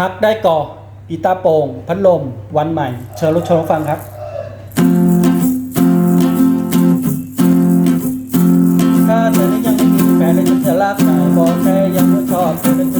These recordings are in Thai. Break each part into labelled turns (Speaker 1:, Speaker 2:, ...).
Speaker 1: ฮักได้ก่ออีตาโป่งพัดลม วันใหม่ เชิญรถชมฟังครับถ้าเธอยังไม่มีแฟนเลยฉันจะรักนายบอกแค่ยังไม่ชอบเธอ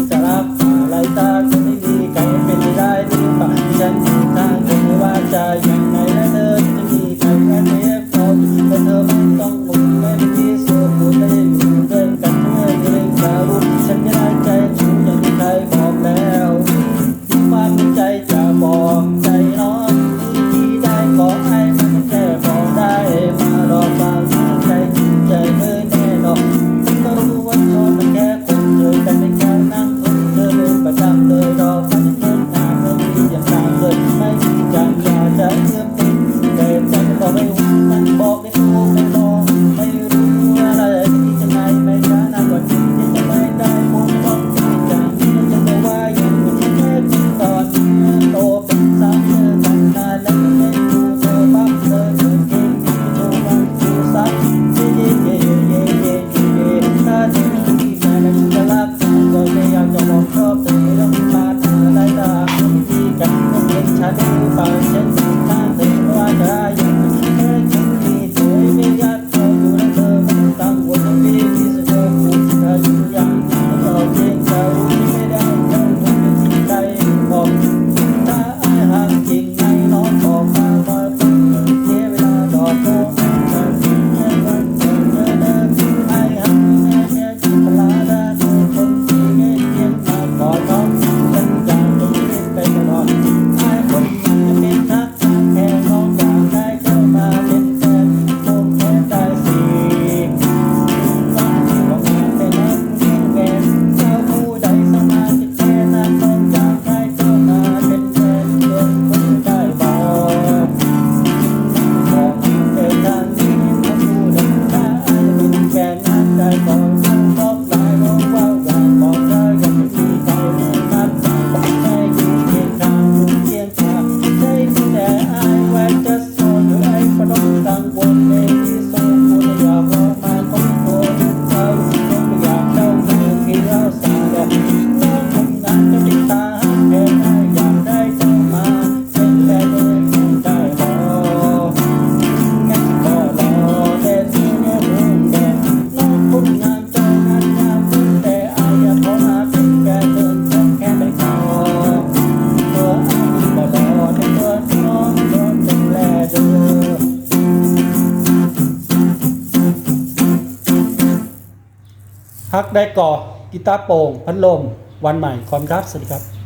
Speaker 1: ฮักได้ก่อกีตาร์โป่งพัดลมวันใหม่ความครับ สวัสดีครับ